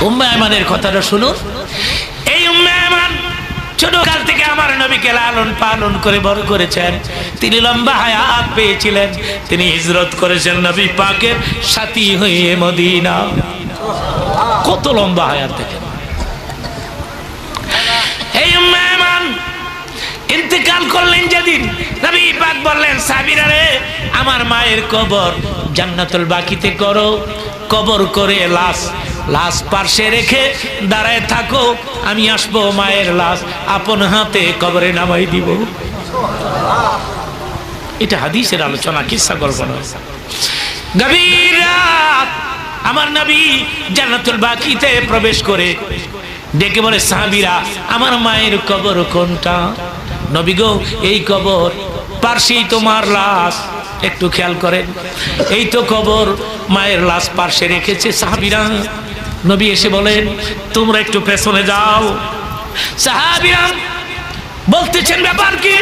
উম্মে কথাটা শুনুন। এই উম্মে ছোট কাল থেকে আমার নবীকে লালন পালন করে বড় করেছেন। তিনি লম্বা হায়াত পেয়েছিলেন। তিনি হিজরত করেছেন নবী পাকের সাথী হয়ে মদিনা। কত লম্বা হায়াত দেখেন। এই উম্মে করলেন যেদিন। নবী পাক বললেন, সাবিরা আমার মায়ের কবর জান্নাতুল বাকিতে করো। কবর করে লাশ লাশ পার্শ্বে রেখে দাঁড়ায় থাকো, আমি আসব মায়ের লাশ, আপন হাতে কবরে নামাই দিব। এটা হাদিসের আলোচনা, কিসা গল্প আমার নবী জান্নাতুল বাকিতে প্রবেশ করে, ডেকে বলে, সাহাবিরা, আমার মায়ের কবর কোনটা? নবী গো, এই কবর পার্শ্বেই তোমার লাশ। একটু খেয়াল করেন। এই তো কবর মায়ের লাশ পার্শ্বে রেখেছে সাহাবিরা। নবী এসে বলেন, তোমরা একটু পেছনে যাও। সাহাবিরা বলতেছেন, ব্যাপার কি?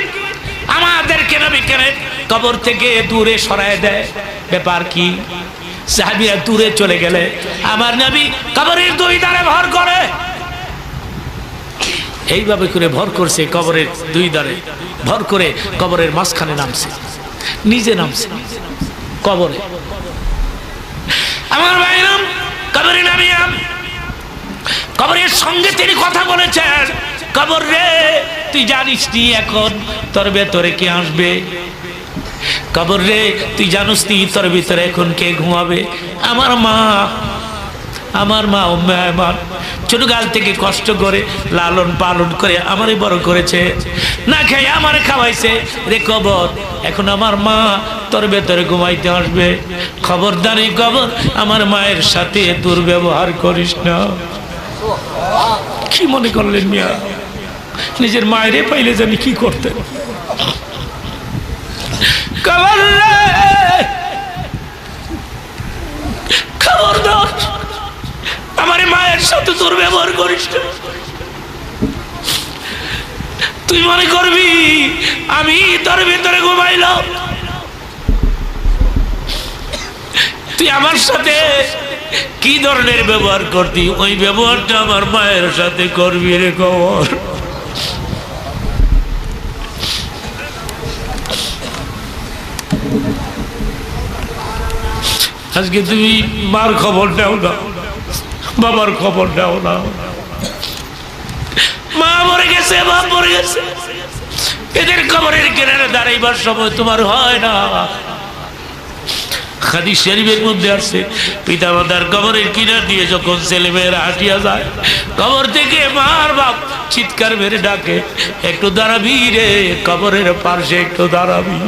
আমাদেরকে নবী কেন কবর থেকে দূরে সরায় দেয়? ব্যাপার কি? সাহাবিরা দূরে চলে গেলে, আমার নবী কবরের দুই ধারে ভর করে। এইভাবে করে ভর করছে কবরের দুই ধারে। ভর করে কবরের মাঝখানে নামছে। নিজে নামছে। কবরে। আমার ভাইরাম কবরে নামিয়াম কবরের সঙ্গে তিনি কথা বলেছেন, কবর রে, তুই জানিস নি এখন তোর ভেতরে কে আসবে? কবর রে, তুই জানিস নি তোর ভিতরে এখন কে ঘুমাবে? আমার মা আমার মা উম্মে আমার ছোট গাল থেকে কষ্ট করে, লালন পালন করে আমারই বড় করেছে। না খেয়ে আমার খাওয়াইছে। রে কবর, এখন আমার মা তোর ভেতরে ঘুমাইতে আসবে। খবরদারি কবর, আমার মায়ের সাথে দুর্ব্যবহার করিস না। কি মনে করলেন মিয়া? নিজের মায়েরে পাইলে জানি কি করতেন কবর রে! খবরদার! আমার মায়ের সাথে তোর ব্যবহার করিস তুই মনে করবি, আমি তোর ভিতরে ঘুমাইলাম। তুই আমার সাথে কি ধরনের ব্যবহার করতি ওই ব্যবহারটা আমার মায়ের সাথে করবি রে খবর আজকে তুমি মার খবর নাও না। বাবার খবর নাও না। মা মরে গেছে, বাপ মরে গেছে। এদের খবরের কিনারে দাঁড়াইবার সময় তোমার হয় না। খাদি শরীফের মধ্যে আসছে পিতা মাতার কবরের কিনার দিয়ে যখন ছেলে মেয়েরা হাঁটিয়া যায়, কবর থেকে মার বাপ চিৎকার মেরে ডাকে, একটু দাঁড়াবি রে, কবরের পাশে একটু দাঁড়াবি।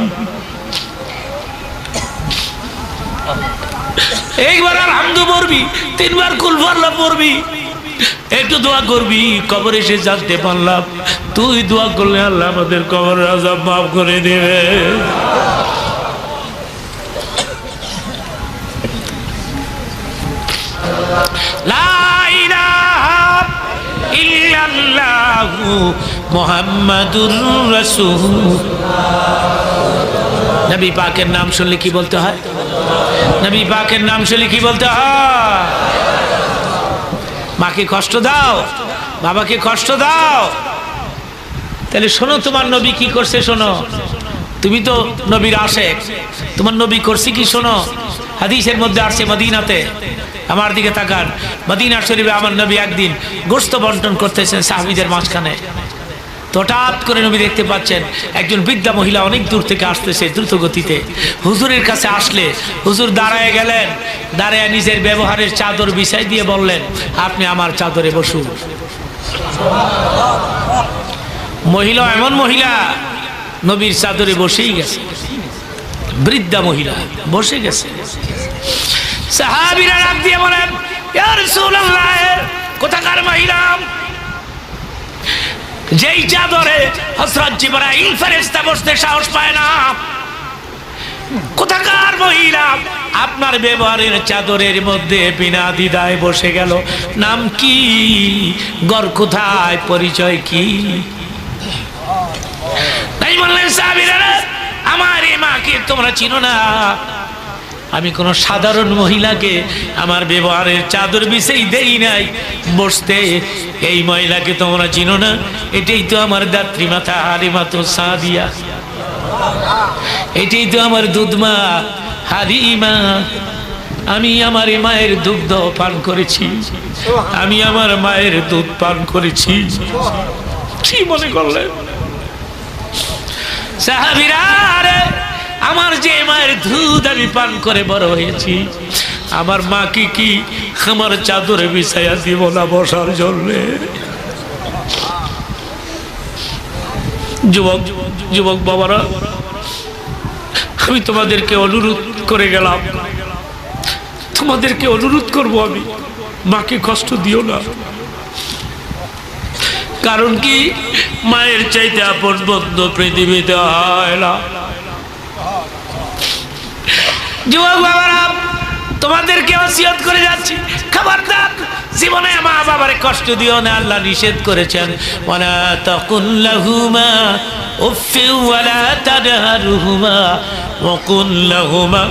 এইবার আর হামদু পড়বি, তিনবার কুলফাল্লা পড়বি। একটু দোয়া করবি, কবর এসে জানতে পারলাম, তুই দোয়া করলে আল্লাহ আমাদের কবর আজাব মাফ করে দেবে। নবী পাকের নাম শুনলে কি বলতে হয়? নবী পাকের নাম শুনলে কি বলতে মাকে কষ্ট দাও, বাবাকে কষ্ট দাও। তাহলে শোনো, তোমার নবী কি করছে শোনো। তুমি তো নবীর আশেক, তোমার নবী করছে কি শোনো। হাদিসের মধ্যে আসছে মদিনাতে, আমার দিকে তাকান। মদিনা শরীফে আমার নবী একদিন গোস্ত বন্টন করতেছেন সাহাবিদের মাঝখানে। হঠাৎ করে নবী দেখতে পাচ্ছেন, একজন বৃদ্ধা মহিলা অনেক দূর থেকে আসতেছে দ্রুত গতিতে হুজুরের কাছে আসলে, হুজুর দাঁড়ায় গেলেন, দাঁড়ায় নিজের ব্যবহারের চাদর বিছাই দিয়ে বললেন, আপনি আমার চাদরে বসুন। মহিলা, এমন মহিলা, নবীর চাদরে বসেই গেছে। বৃদ্ধা মহিলা বসে গেছে। সাহাবিরা ডাক দিয়ে বলেন কোথাকার মহিলা? যেই চাদরে হজরত জিবরাইল ফেরেশতা বসতে সাহস পায় না। কোথাকার মহিলা আপনার ব্যবহারের চাদরের মধ্যে বিনা দ্বিধায় বসে গেল? নাম কি? গর কোথায়? পরিচয় কি? তাই বললেন আমার এই মাকে তোমরা চিনো না। আমি কোনো সাধারণ মহিলাকে আমার ব্যবহারের চাদর বিছেই দেই নাই। বসতে এই মহিলাকে তোমরা চিনো না? এটাই তো আমার দাত্রী মাথা হারে মাত্র সাদিয়া। এটাই তো আমার দুধমা হারিমা আমি আমার মায়ের দুগ্ধ পান করেছি। আমি আমার মায়ের দুধ পান করেছি। কি মনে করলেন? সাহাবিরা আমার যে মায়ের দুধ আমি পান করে বড় হয়েছি। আমার মা কি কি আমার চাদরে বিছাইয়া দিব না বসার জন্যে? যুবক যুবক বাবারা, আমি তোমাদেরকে অনুরোধ করে গেলাম। তোমাদেরকে অনুরোধ করব আমি। মাকে কষ্ট দিও না। কারণ কি? মায়ের চাইতে আপন বন্ধু পৃথিবীতে হয় না। যুবক বাবারা তোমাদেরকে ওসিয়ত করে যাচ্ছি। খবরদার, জীবনে মা বাবারে কষ্ট দিও না, আল্লাহ নিষেধ করেছেন। ওয়ালা তাকুল্লাহুমা লাহুমা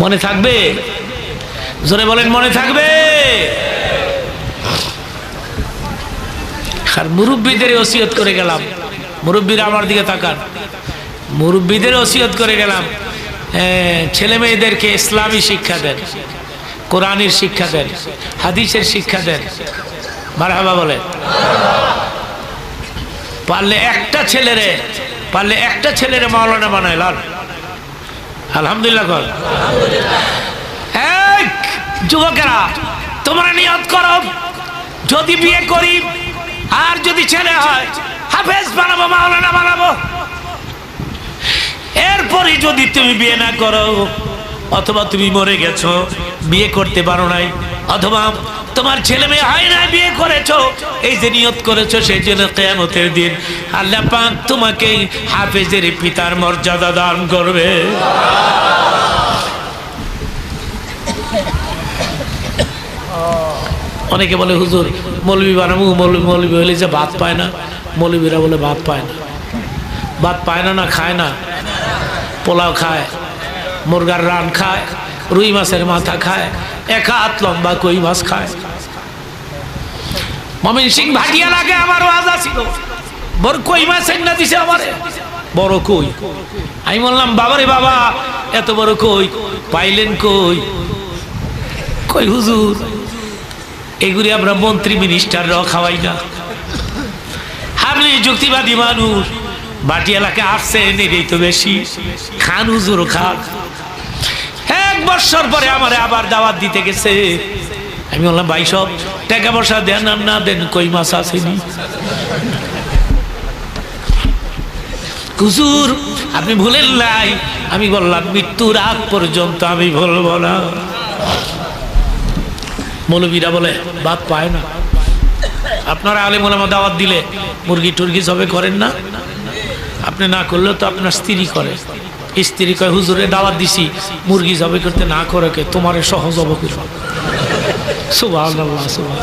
মনে থাকবে? জোরে বলেন, মনে থাকবে? আর মুরব্বীদের ওসিয়ত করে গেলাম। মুরব্বীরা আমার দিকে তাকান। মুরব্বীদের ওসিয়ত করে গেলাম। ছেলে মেয়েদেরকে ইসলামী শিক্ষা দেন, কোরআনের শিক্ষা দেন, হাদিসের শিক্ষা দেন। মারহাবা বলে পারলে একটা ছেলেরে, পারলে একটা ছেলেরে মাওলানা বানায়, লাল। আলহামদুলিল্লাহ যুবকেরা, তোমরা নিয়ত করো, যদি বিয়ে করি, আর যদি ছেলে হয়, হাফেজ বানাবো, মাওলানা বানাবো। এরপরে যদি তুমি বিয়ে না করো, অথবা তুমি মরে গেছো, বিয়ে করতে পারো নাই, অথবা তোমার ছেলে মেয়ে হয় না বিয়ে করেছ, এই যে নিয়ত করেছ, সেই জন্য কেয়ামতের দিন আল্লাহ পাক তোমাকে হাফেজের পিতার মর্যাদা দান করবে। অনেকে বলে, হুজুর, মৌলবি বানাবো মৌলবি মৌলবি হলে যে ভাত পায় না। মৌলবীরা বলে, ভাত পায় না। ভাত পায় না না খায় না? পোলাও খায়, মুরগার রান খায়, রুই মাছের মাথা খায় এক হাত লম্বা কই মাছ খায়। মমিন সিং ভাটিয়া লাগে আমার ওয়াজা ছিল বড় কই মাছ না দিছে আমারে? বড় কই? আমি বললাম, বাবারে বাবা, এত বড় কই? পাইলেন কই? কই হুজুর, এগুলি আমরা মন্ত্রী মিনিস্টাররাও খাওয়াই না। আপনি যুক্তিবাদী মানুষ। বাটি এলাকা আসছেন এটাই তো বেশি। খান, হুজুর, খান। এক বছর পরে আমার আবার দাওয়াত দিতে গেছে। আমি বললাম, ভাই, সব টাকা পয়সা দেন আর না দেন, কই মাছ আসেনি হুজুর, আপনি ভুলেন নাই। আমি বললাম, মৃত্যুর আগ পর্যন্ত আমি বলব না। মৌলবীরা বলে বাদ পায় না। আপনারা আলে মোলামা দাওয়াত দিলে মুরগি টুরগি সবে করেন না? আপনি না করলেও তো আপনার স্ত্রী করে। স্ত্রী কয়, হুজুরে, দাওয়াত দিছি। মুরগি জবে করতে না করে তোমারে সহজ অবকৃত সুবাহ সুবাহ